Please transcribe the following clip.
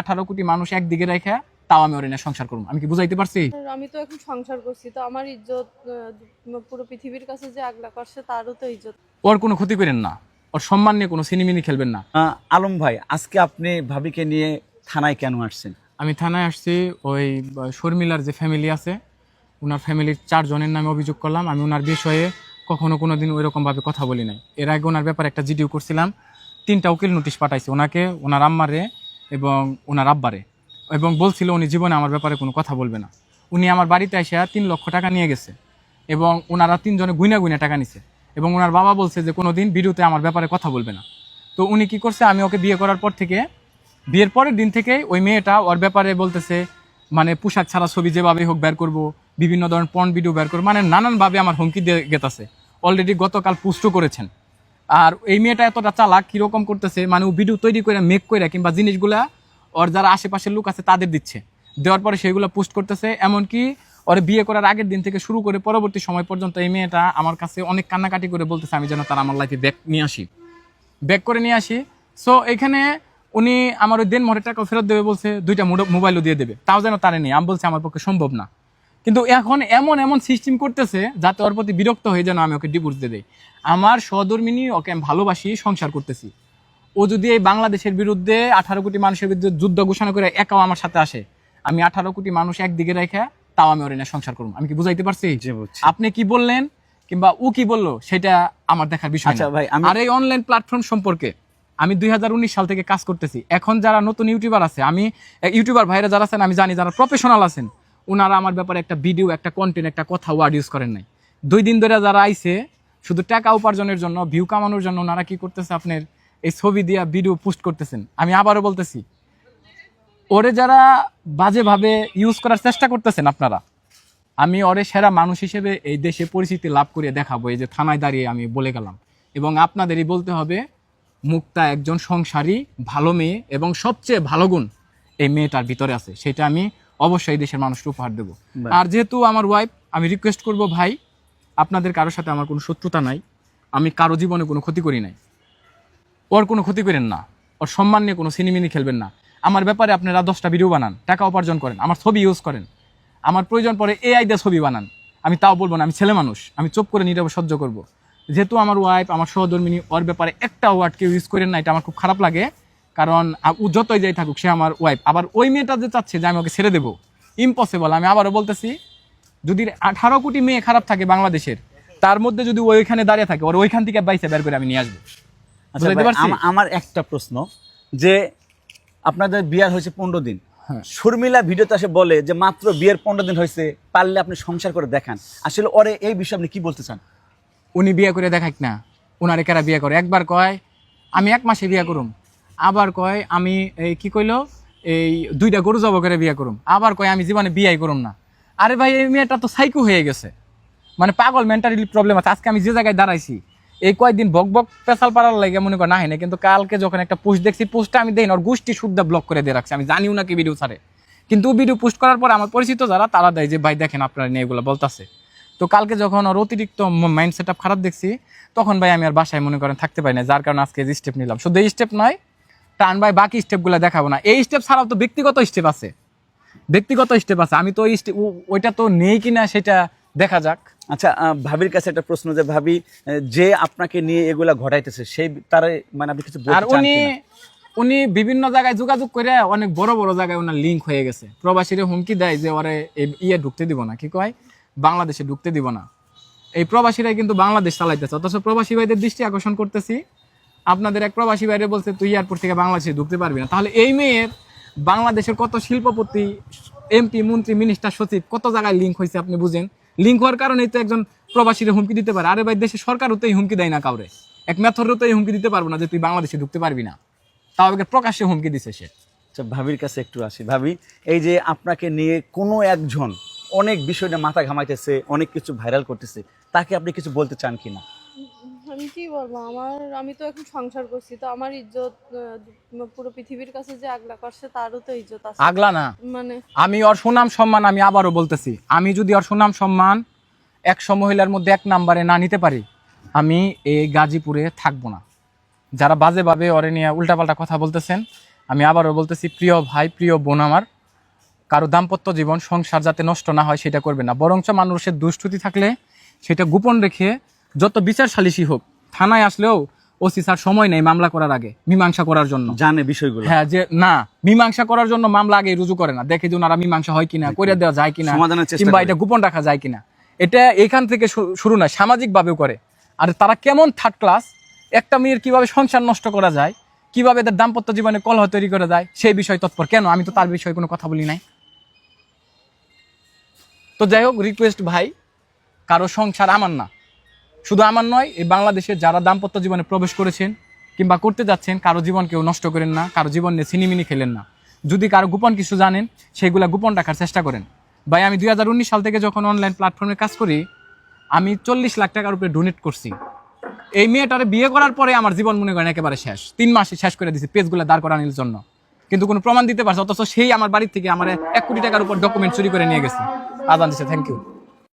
আঠারো কোটি মানুষ একদিকে রেখে তাও আমি ওর সংসার করব। আমি কি বুঝাইতে পারছি? আমি তো এখন সংসার করছি তো আমার ইজ্জত পুরো পৃথিবীর কাছে যে আগলা করছে তারও তো ইজ্জত। ওর কোনো ক্ষতি করেন না। ওর সম্মান নিয়ে কোনো সিনেমিনি খেলবেন না। আলম ভাই আজকে আপনি ভাবিকে নিয়ে থানায় কেন আসছেন? আমি থানায় আসছি ওই শর্মিলার যে ফ্যামিলি আছে ওনার ফ্যামিলির চারজনের নামে অভিযোগ করলাম। আমি ওনার বিষয়ে কখনো কোনো দিন ওইরকমভাবে কথা বলি নাই। এর আগে ওনার ব্যাপারে একটা জিডিও করছিলাম। তিনটা উকিল নোটিশ পাঠাইছি। ওনাকে ওনার আম্মারে এবং ওনার আব্বারে। এবং বলছিল উনি, জীবনে আমার ব্যাপারে কোনো কথা বলবে না। উনি আমার বাড়িতে এসে তিন লক্ষ টাকা নিয়ে গেছে এবং ওনারা তিনজনে গুইনা গুইনা টাকা নিছে এবং ওনার বাবা বলছে যে কোনো দিন ভিডিওতে আমার ব্যাপারে কথা বলবে না। তো উনি কি করছে, আমি ওকে বিয়ে করার পর থেকে, বিয়ের পরের দিন থেকে ওই মেয়েটা ওর ব্যাপারে বলতেছে মানে পোশাক ছাড়া ছবি যেভাবে হোক বের করব, বিভিন্ন ধরনের পর্ন ভিডিও বের করব মানে নানানভাবে আমার হুমকি দিয়ে গেতাছে। অলরেডি গতকাল পুষ্ট করেছেন। আর এই মেয়েটা এতটা চালাক, কীরকম করতেছে মানে ও ভিডিও তৈরি করে মেক করে, কিংবা জিনিসগুলা ওর যারা আশেপাশের লোক আছে তাদের দিচ্ছে। দেওয়ার পরে সেগুলো পোস্ট করতেছে, এমনকি ওর বিয়ে করার আগের দিন থেকে শুরু করে পরবর্তী সময় পর্যন্ত এই মেয়েটা আমার কাছে অনেক কান্নাকাটি করে বলতেছে, আমি যেন তার আমার লাইফে ব্যাক নিয়ে আসি। ব্যাক করে নিয়ে আসি। সো এখানে উনি আমার ওই দেন মরে টাকা ফেরত দেবে বলছে, দুইটা মোবাইলও দিয়ে দেবে। তাও যেন তারে নেই। আমি বলছি, আমার পক্ষে সম্ভব না। কিন্তু এখন এমন এমন সিস্টেম করতেছে যাতে ওর প্রতি বিরক্ত হয়ে যেন আমি ওকে ডিভোর্স দিয়ে দেই। আমার সহধর্মিনী ওকে আমি ভালোবাসি সংসার করতেছি। ও যদি এই বাংলাদেশের বিরুদ্ধে আঠারো কোটি মানুষের বিরুদ্ধে যুদ্ধ ঘোষণা করে একাও আমার সাথে আসে আমি আঠারো কোটি মানুষ একদিকে রেখে তাও আমি ওর সংসার করব। আমি কি বুঝাইতে পারছি? আপনি কি বললেন কিংবা ও কি বলল সেটা আমার দেখার বিষয় আচ্ছা ভাই, আর এই অনলাইন প্ল্যাটফর্ম সম্পর্কে আমি দুই হাজার উনিশ সাল থেকে কাজ করতেছি। এখন যারা নতুন ইউটিউবার আছে আমি ইউটিউবার ভাইরা যারা আছেন আমি জানি যারা প্রফেশনাল আছেন ওনারা আমার ব্যাপারে একটা ভিডিও একটা কন্টেন্ট একটা কথা ওয়ার্ড ইউজ করেন নাই। দুই দিন ধরে যারা আইছে, শুধু টাকা উপার্জনের জন্য ভিউ কামানোর জন্য ওনারা কি করতেছে আপনার এই ছবি দিয়া ভিডিও পোস্ট করতেছেন? আমি আবারও বলতেছি, ওরে যারা বাজেভাবে ইউজ করার চেষ্টা করতেছেন আপনারা, আমি ওরে সেরা মানুষ হিসেবে এই দেশে পরিচিতি লাভ করে দেখাবো। এই যে থানায় দাঁড়িয়ে আমি বলে গেলাম। এবং আপনাদেরই বলতে হবে, মুক্তা একজন সংসারী, ভালো মেয়ে এবং সবচেয়ে ভালো গুণ এই মেয়েটার ভিতরে আছে। সেটা আমি অবশ্যই দেশের মানুষকে উপহার দেবো। আর যেহেতু আমার ওয়াইফ আমি রিকোয়েস্ট করব ভাই আপনাদের কারোর সাথে আমার কোনো শত্রুতা নাই আমি কারও জীবনে কোনো ক্ষতি করি নাই। ওর কোনো ক্ষতি করেন না ওর সম্মান নিয়ে কোনো সিনেমিনি খেলবেন না। আমার ব্যাপারে আপনারা দশটা ভিডিও বানান টাকা উপার্জন করেন আমার ছবি ইউজ করেন। আমার প্রয়োজন পরে এ আইডিয়া ছবি বানান। আমি তাও বলব না আমি ছেলে মানুষ আমি চুপ করে নীরবে সহ্য করব। যেহেতু আমার ওয়াইফ আমার সহধর্মিনী ওর ব্যাপারে একটা ওয়ার্ড কেউ ইউজ করেন না এটা আমার খুব খারাপ লাগে। কারণ যতই যাই থাকুক সে আমার ওয়াইফ আবার ওই মেয়েটা যে চাচ্ছে যে আমি ওকে ছেড়ে দেবো ইম্পসিবল আমি আবারও বলতেছি যদি আঠারো কোটি মেয়ে খারাপ থাকে বাংলাদেশের তার মধ্যে যদি ওইখানে দাঁড়িয়ে থাকে ওর ওইখান থেকে বাইসে বের করে আমি নিয়ে আসব। আচ্ছা আমার একটা প্রশ্ন যে আপনাদের বিয়ার হয়েছে পনেরো দিন। হ্যাঁ। শর্মিলা ভিডিওতে আসে বলে যে মাত্র বিয়ের পনেরো দিন হয়েছে পারলে আপনি সংসার করে দেখান। আসলে ওরে এই বিষয়ে আপনি কি বলতে চান? উনি বিয়ে করে দেখাক না। উনারে কারা বিয়ে করে? একবার কয় আমি এক মাসে বিয়ে করুম। আবার কয়, আমি এই কি কইলো? এই দুইটা গরু জব করে বিয়ে করুম। আবার কয়, আমি জীবনে বিয়াই করুম না। আরে ভাই, এই মেয়েটা তো সাইকো হয়ে গেছে। মানে পাগল মেন্টালি প্রবলেম আছে। আজকে আমি যে জায়গায় দাঁড়াইছি, এই কয়েকদিন বক বক পেশাল পাড়ার লাগে মনে কর না হয় না কিন্তু কালকে যখন একটা পোস্ট দেখছি পোস্টটা আমি দেই ওর গোষ্ঠী শুদ্ধ ব্লক করে দিয়ে রাখছি। আমি জানিও না কি ভিডিও ছাড়ে। কিন্তু ভিডিও পোস্ট করার পর আমার পরিচিত যারা, তারা দেয় যে, ভাই, দেখেন আপনারা নিয়ে এগুলো বলতাছে। তো কালকে যখন ওর অতিরিক্ত মাইন্ড সেট খারাপ দেখছি, তখন ভাই আমি আর বাসায় মনে করেন থাকতে পারি না। যার কারণে আজকে স্টেপ নিলাম। শুধু এই স্টেপ নয় টান ভাই বাকি স্টেপগুলো দেখাবো না। এই স্টেপ ছাড়াও তো ব্যক্তিগত স্টেপ আছে। ব্যক্তিগত স্টেপ আছে। আমি তো ওই ওইটা তো নেই কিনা সেটা দেখা যাক। আচ্ছা ভাবির কাছে একটা প্রশ্ন যে ভাবি যে আপনাকে নিয়ে এগুলা ঘটাইতেছে সেই তারে মানে আপনি কিছু আর উনি উনি বিভিন্ন জায়গায় যোগাযোগ করে অনেক বড় বড় জায়গায় ওনার লিঙ্ক হয়ে গেছে। প্রবাসীরা হুমকি দেয় যে ওরে ইয়ে ঢুকতে দিব না। কি কয়? বাংলাদেশে ঢুকতে দিব না। এই প্রবাসীরাই কিন্তু বাংলাদেশ চালাইতেছে। অথচ প্রবাসী ভাইদের দৃষ্টি আকর্ষণ করতেছি। আপনাদের এক প্রবাসী বাইরে বলছে, তুই এয়ারপোর্ট থেকে বাংলাদেশে ঢুকতে পারবি না। তাহলে এই মেয়ের বাংলাদেশের কত শিল্পপতি এমপি মন্ত্রী মিনিস্টার সচিব, কত জায়গায় লিঙ্ক হয়েছে আপনি বুঝেন? লিঙ্ক হওয়ার কারণেই তো একজন প্রবাসীরা হুমকি দিতে পারে। আরে ভাই, দেশের সরকারও তো এই হুমকি দেয় না কাউরে। এক মেথরও তো এই হুমকি দিতে পারব না যে তুই বাংলাদেশে ঢুকতে পারবি না। তাও আগে প্রকাশ্যে হুমকি দিছে সে। আচ্ছা ভাবির কাছে একটু আসি। ভাবি, এই যে আপনাকে নিয়ে কোনো একজন অনেক বিষয়টা মাথা ঘামাইতেছে, অনেক কিছু ভাইরাল করতেছে, তাকে আপনি কিছু বলতে চান কিনা? আমি কি বলব? আমার আমি তো এখন সংসার করছি তো আমার ইজ্জত পুরো পৃথিবীর কাছে যে আগলা করছে তারও তো ইজ্জত আছে। আগলা না। মানে আমি ওর সুনাম সম্মান আমি আবারও বলতেছি। আমি যদি ওর সুনাম সম্মান একশো মহিলার মধ্যে এক নাম্বারে না নিতে পারি আমি এই গাজীপুরে থাকব না। যারা বাজেভাবে ওরে নিয়ে উল্টাপাল্টা কথা বলতেছেন আমি আবারও বলতেছি প্রিয় ভাই প্রিয় বোন আমার কারও দাম্পত্য জীবন সংসার যাতে নষ্ট না হয় সেটা করবে না। বরঞ্চ মানুষের দুষ্টুতি থাকলে সেটা গোপন রেখে যত বিচার সালিসি হোক থানায় আসলেও ওসি স্যার সময় নেই মামলা করার আগে মীমাংসা করার জন্য। জানে বিষয়গুলো। হ্যাঁ যে না মীমাংসা করার জন্য মামলা আগে রুজু করে না। দেখে যে ওনারা মীমাংসা হয় কিনা করে দেওয়া যায় কিনা কিংবা এটা গোপন রাখা যায় কিনা। এটা এখান থেকে শুরু নয় সামাজিক ভাবেও করে। আর তারা কেমন থার্ড ক্লাস একটা মেয়ের কীভাবে সংসার নষ্ট করা যায় কীভাবে এদের দাম্পত্য জীবনে কলহ তৈরি করা যায় সেই বিষয় তৎপর। কেন? আমি তো তার বিষয়ে কোনো কথা বলি নাই। তো যাই হোক রিকোয়েস্ট ভাই কারও সংসার আমার না। শুধু আমার নয়, এই বাংলাদেশে যারা দাম্পত্য জীবনে প্রবেশ করেছেন কিংবা করতে যাচ্ছেন, কারও জীবন কেউ নষ্ট করেন না, কারও জীবন নিয়ে ছিনিমিনি খেলেন না। যদি কারও গোপন কিছু জানেন, সেগুলা গোপন রাখার চেষ্টা করেন। ভাই, আমি দুই হাজার উনিশ সাল থেকে যখন অনলাইন প্ল্যাটফর্মে কাজ করি, আমি চল্লিশ লাখ টাকার উপরে ডোনেট করছি। এই মেয়েটারে বিয়ে করার পরে আমার জীবন মনে করেন একেবারে শেষ। তিন মাসে শেষ করে দিছি পেজগুলো দাঁড় করানোর জন্য। কিন্তু কোনো প্রমাণ দিতে পারছে অথচ সেই আমার বাড়ির থেকে আমার এক কোটি টাকার উপর ডকুমেন্ট চুরি করে নিয়ে গেছে। আদান দিছে থ্যাংক ইউ